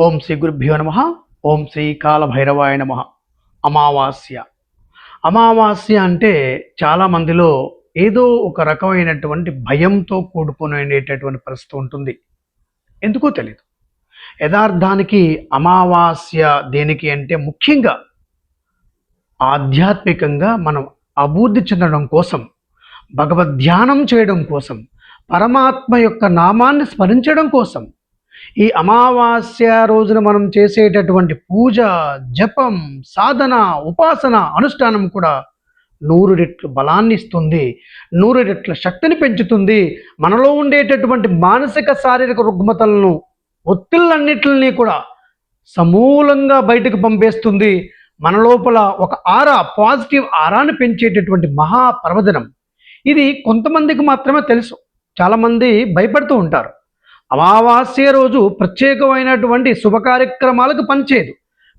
ఓం శ్రీ గురుభ్యో నమ. ఓం శ్రీ కాలభైరవాయ నమ. అమావాస్య. అమావాస్య అంటే చాలామందిలో ఏదో ఒక రకమైనటువంటి భయంతో కూడుకునేటటువంటి పరిస్థితి ఉంటుంది. ఎందుకో తెలియదు యథార్థానికి అమావాస్య దేనికి అంటే ముఖ్యంగా ఆధ్యాత్మికంగా మనం అభివృద్ధి చెందడం కోసం భగవద్ ధ్యానం చేయడం కోసం పరమాత్మ యొక్క నామాన్ని స్మరించడం కోసం ఈ అమావాస్య రోజున మనం చేసేటటువంటి పూజ జపం సాధన ఉపాసన అనుష్ఠానం కూడా నూరు రెట్లు బలాన్ని ఇస్తుంది నూరు రెట్ల శక్తిని పెంచుతుంది. మనలో ఉండేటటువంటి మానసిక శారీరక రుగ్మతలను ఒత్తిళ్ళన్నిటిని కూడా సమూలంగా బయటకు పంపేస్తుంది. మన లోపల ఒక ఆరా పాజిటివ్ ఆరాను పెంచేటటువంటి మహా పర్వదనం ఇది కొంతమందికి మాత్రమే తెలుసు. చాలామంది భయపడుతూ ఉంటారు. అమావాస్య రోజు ప్రత్యేకమైనటువంటి శుభ కార్యక్రమాలకు పనిచేయదు.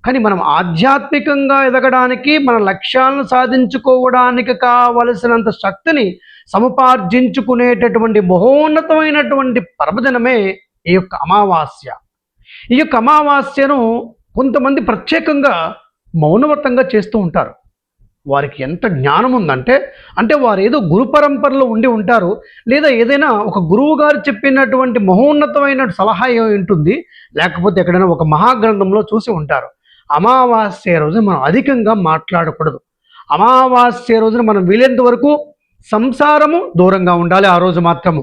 కానీ మనం ఆధ్యాత్మికంగా ఎదగడానికి మన లక్ష్యాలను సాధించుకోవడానికి కావలసినంత శక్తిని సముపార్జించుకునేటటువంటి మహోన్నతమైనటువంటి పర్వదినమే ఈ యొక్క అమావాస్య. ఈ యొక్క అమావాస్యను కొంతమంది ప్రత్యేకంగా మౌనవ్రతంగా చేస్తూ ఉంటారు. వారికి ఎంత జ్ఞానం ఉందంటే అంటే వారు ఏదో గురు పరంపరలో ఉండి ఉంటారు లేదా ఏదైనా ఒక గురువు గారు చెప్పినటువంటి మహోన్నతమైన సలహా ఏమి ఉంటుంది లేకపోతే ఎక్కడైనా ఒక మహాగ్రంథంలో చూసి ఉంటారు. అమావాస్య రోజు మనం అధికంగా మాట్లాడకూడదు. అమావాస్య రోజున మనం వీలైనంత వరకు సంసారము దూరంగా ఉండాలి ఆ రోజు మాత్రము.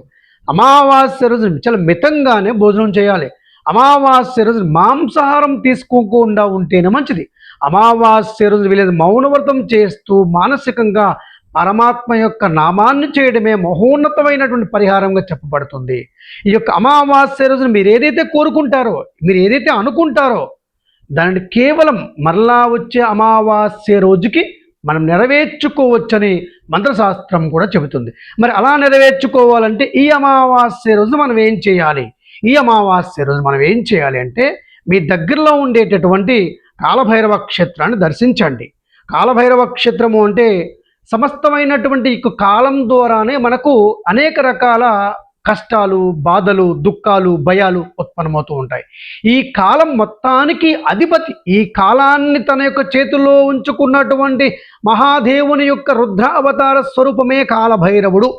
అమావాస్య రోజు చాలా మితంగానే భోజనం చేయాలి. అమావాస్య రోజు మాంసాహారం తీసుకోకుండా ఉంటేనే మంచిది. అమావాస్య రోజు వీలేదు మౌనవ్రతం చేస్తూ మానసికంగా పరమాత్మ యొక్క నామాన్ని చేయడమే మహోన్నతమైనటువంటి పరిహారంగా చెప్పబడుతుంది. ఈ యొక్క అమావాస్య రోజున మీరు ఏదైతే కోరుకుంటారో మీరు ఏదైతే అనుకుంటారో దానిని కేవలం మరలా వచ్చే అమావాస్య రోజుకి మనం నెరవేర్చుకోవచ్చని మంత్రశాస్త్రం కూడా చెబుతుంది. మరి అలా నెరవేర్చుకోవాలంటే ఈ అమావాస్య రోజు మనం ఏం చేయాలి? ఈ అమావాస్య రోజు మనం ఏం చేయాలి అంటే మీ దగ్గరలో ఉండేటటువంటి కాలభైరవ క్షేత్రాన్ని దర్శించండి. కాలభైరవ క్షేత్రము అంటే సమస్తమైనటువంటి ఈ కాలం ద్వారానే మనకు అనేక రకాల కష్టాలు బాధలు దుఃఖాలు భయాలు ఉత్పన్నమవుతూ ఉంటాయి. ఈ కాలం మొత్తానికి అధిపతి ఈ కాలాన్ని తన యొక్క చేతుల్లో ఉంచుకున్నటువంటి మహాదేవుని యొక్క రుద్ర అవతార స్వరూపమే కాలభైరవుడు.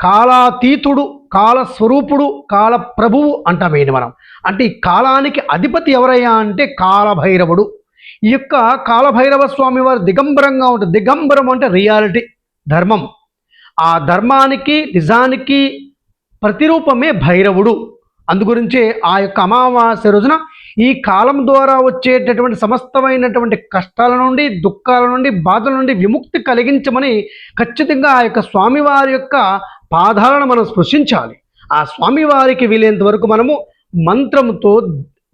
కాలాతీతుడు కాల స్వరూపుడు కాల ప్రభువు అంటామేంటి మనం. అంటే ఈ కాలానికి అధిపతి ఎవరయ్యా అంటే కాలభైరవుడు. ఈ యొక్క కాలభైరవ స్వామి వారు దిగంబరంగా ఉంటుంది దిగంబరం అంటే రియాలిటీ ధర్మం. ఆ ధర్మానికి నిజానికి ప్రతిరూపమే భైరవుడు. అందుగురించే ఆ యొక్క అమావాస్య రోజున ఈ కాలం ద్వారా వచ్చేటటువంటి సమస్తమైనటువంటి కష్టాల నుండి దుఃఖాల నుండి బాధల నుండి విముక్తి కలిగించమని ఖచ్చితంగా ఆ యొక్క స్వామివారి యొక్క పాదాలను మనం స్పృశించాలి. ఆ స్వామివారికి వీలైనంత వరకు మనము మంత్రంతో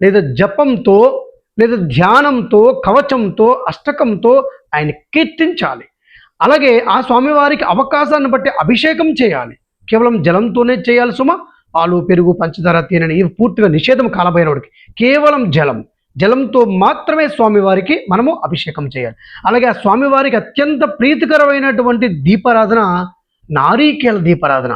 లేదా జపంతో లేదా ధ్యానంతో కవచంతో అష్టకంతో ఆయన కీర్తించాలి. అలాగే ఆ స్వామివారికి అవకాశాన్ని బట్టి అభిషేకం చేయాలి. కేవలం జలంతోనే చేయాలి సుమ. పాలు పెరుగు పంచదార తేనెని ఇవి పూర్తిగా నిషేధం కాలబోయినవాడికి కేవలం జలం. జలంతో మాత్రమే స్వామివారికి మనము అభిషేకం చేయాలి. అలాగే ఆ స్వామివారికి అత్యంత ప్రీతికరమైనటువంటి దీపారాధన నారీకేల దీపారాధన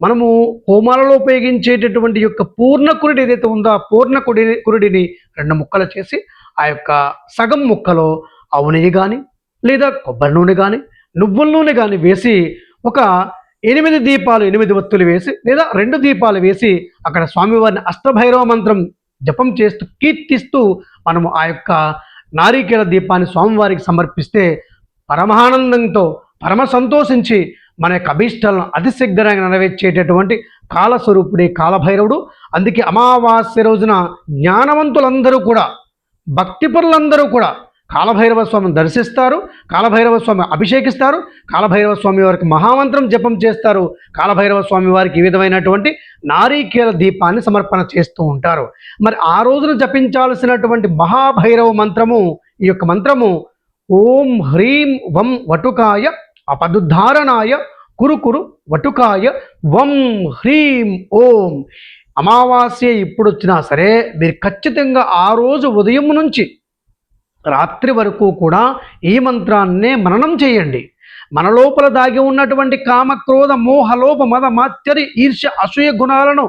మనము హోమాలలో ఉపయోగించేటటువంటి యొక్క పూర్ణకురుడు ఏదైతే ఉందో ఆ పూర్ణకుడి కురుడిని రెండు ముక్కలు చేసి ఆ యొక్క సగం ముక్కలో ఆవు నెయ్యి కానీ లేదా కొబ్బరి నూనె కానీ నువ్వుల నూనె కానీ వేసి ఒక ఎనిమిది దీపాలు ఎనిమిది ఒత్తులు వేసి లేదా రెండు దీపాలు వేసి అక్కడ స్వామివారిని అష్టభైరవ మంత్రం జపం చేస్తూ కీర్తిస్తూ మనము ఆ యొక్క నారీకేల దీపాన్ని స్వామివారికి సమర్పిస్తే పరమానందంతో పరమ సంతోషించి మన యొక్క అభీష్టాలను అతిశీఘ్రంగా నెరవేర్చేటటువంటి కాలస్వరూపుడే కాలభైరవుడు. అందుకే అమావాస్య రోజున జ్ఞానవంతులందరూ కూడా భక్తిపరులందరూ కూడా కాలభైరవ స్వామిని దర్శిస్తారు కాలభైరవ స్వామి అభిషేకిస్తారు కాలభైరవ స్వామి వారికి మహామంత్రం జపం చేస్తారు కాలభైరవ స్వామి వారికి ఈ విధమైనటువంటి నారీకేల దీపాన్ని సమర్పణ చేస్తూ ఉంటారు. మరి ఆ రోజున జపించాల్సినటువంటి మహాభైరవ మంత్రము ఈ యొక్క మంత్రము ఓం హ్రీం వం వటుకాయ అపదుద్ధారణాయ కురు కురు వటుకాయ వం హ్రీం ఓం. అమావాస్య ఇప్పుడు వచ్చినా సరే మీరు ఖచ్చితంగా ఆ రోజు ఉదయం నుంచి రాత్రి వరకు కూడా ఈ మంత్రాన్నే మననం చేయండి. మన లోపల దాగి ఉన్నటువంటి కామ క్రోధ మోహ లోప మద మాత్యరి ఈర్ష్య అసూయ గుణాలను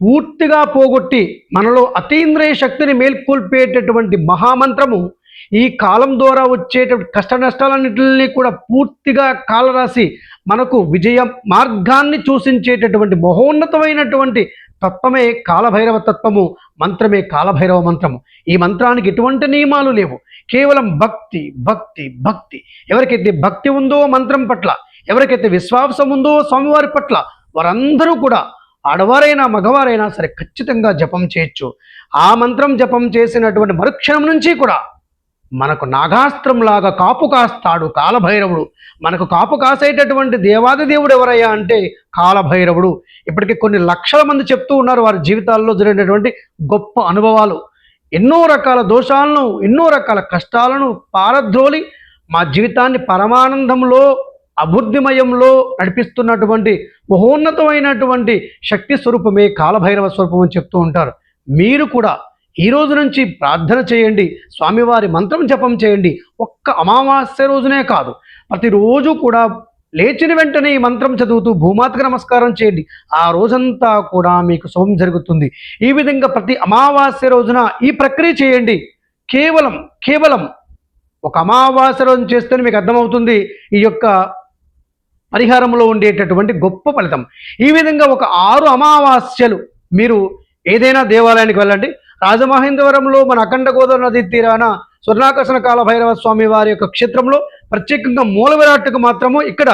పూర్తిగా పోగొట్టి మనలో అతీంద్రియ శక్తిని మేల్కొల్పేటటువంటి మహామంత్రము ఈ కాలం ద్వారా వచ్చేటువంటి కష్ట నష్టాలన్నింటినీ కూడా పూర్తిగా కాలరాసి మనకు విజయ మార్గాన్ని సూచించేటటువంటి మహోన్నతమైనటువంటి తత్వమే కాలభైరవ తత్వము మంత్రమే కాలభైరవ మంత్రము. ఈ మంత్రానికి ఎటువంటి నియమాలు లేవు. కేవలం భక్తి భక్తి భక్తి. ఎవరికైతే భక్తి ఉందో మంత్రం పట్ల ఎవరికైతే విశ్వాసం ఉందో స్వామివారి పట్ల వారందరూ కూడా ఆడవారైనా మగవారైనా సరే ఖచ్చితంగా జపం చేయొచ్చు. ఆ మంత్రం జపం చేసినటువంటి మరుక్షణం నుంచి కూడా మనకు నాగాస్త్రంలాగా కాపు కాస్తాడు కాలభైరవుడు. మనకు కాపు కాసేటటువంటి దేవాది దేవుడు ఎవరయ్యా అంటే కాలభైరవుడు. ఇప్పటికి కొన్ని లక్షల మంది చెప్తూ ఉన్నారు వారి జీవితాల్లో జరిగినటువంటి గొప్ప అనుభవాలు. ఎన్నో రకాల దోషాలను ఎన్నో రకాల కష్టాలను పారద్రోలి మా జీవితాన్ని పరమానందంలో అబుద్ధిమయంలో నడిపిస్తున్నటువంటి మహోన్నతమైనటువంటి శక్తి స్వరూపమే కాలభైరవ స్వరూపం అని చెప్తూ ఉంటారు. మీరు కూడా ఈ రోజు నుంచి ప్రార్థన చేయండి స్వామివారి మంత్రం జపం చేయండి. ఒక్క అమావాస్య రోజునే కాదు ప్రతిరోజు కూడా లేచిన వెంటనే ఈ మంత్రం చదువుతూ భూమాతకు నమస్కారం చేయండి. ఆ రోజంతా కూడా మీకు శుభం జరుగుతుంది. ఈ విధంగా ప్రతి అమావాస్య రోజున ఈ ప్రక్రియ చేయండి. కేవలం కేవలం ఒక అమావాస్య రోజు చేస్తేనే మీకు అర్థమవుతుంది ఈ యొక్క పరిహారంలో ఉండేటటువంటి గొప్ప ఫలితం. ఈ విధంగా ఒక ఆరు అమావాస్యలు మీరు ఏదైనా దేవాలయానికి వెళ్ళండి రాజమహేంద్రవరంలో మన అఖండ గోదావరి నది తీరాన స్వర్ణాకర్షణ కాల భైరవ స్వామి వారి యొక్క క్షేత్రంలో ప్రత్యేకంగా మూల విరాట్టుకు మాత్రము ఇక్కడ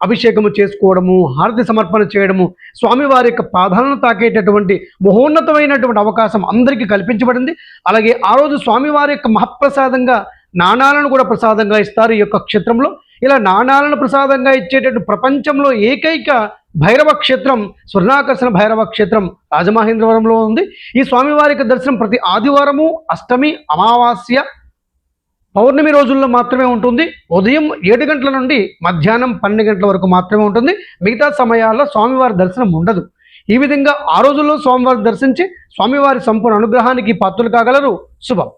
అభిషేకము చేసుకోవడము హారతి సమర్పణ చేయడము స్వామివారి యొక్క పాదాలను తాకేటటువంటి మహోన్నతమైనటువంటి అవకాశం అందరికీ కల్పించబడింది. అలాగే ఆ రోజు స్వామివారి యొక్క మహప్రసాదంగా నాణాలను కూడా ప్రసాదంగా ఇస్తారు ఈ యొక్క క్షేత్రంలో. ఇలా నాణాలను ప్రసాదంగా ఇచ్చేటటువంటి ప్రపంచంలో ఏకైక భైరవ క్షేత్రం స్వర్ణాకర్షణ భైరవ క్షేత్రం రాజమహేంద్రవరంలో ఉంది. ఈ స్వామివారికి దర్శనం ప్రతి ఆదివారము అష్టమి అమావాస్య పౌర్ణమి రోజుల్లో మాత్రమే ఉంటుంది. ఉదయం ఏడు గంటల నుండి మధ్యాహ్నం పన్నెండు గంటల వరకు మాత్రమే ఉంటుంది. మిగతా సమయాల్లో స్వామివారి దర్శనం ఉండదు. ఈ విధంగా ఆ రోజుల్లో స్వామివారి దర్శించి స్వామివారి సంపూర్ణ అనుగ్రహానికి పాత్రలు కాగలరు. శుభం.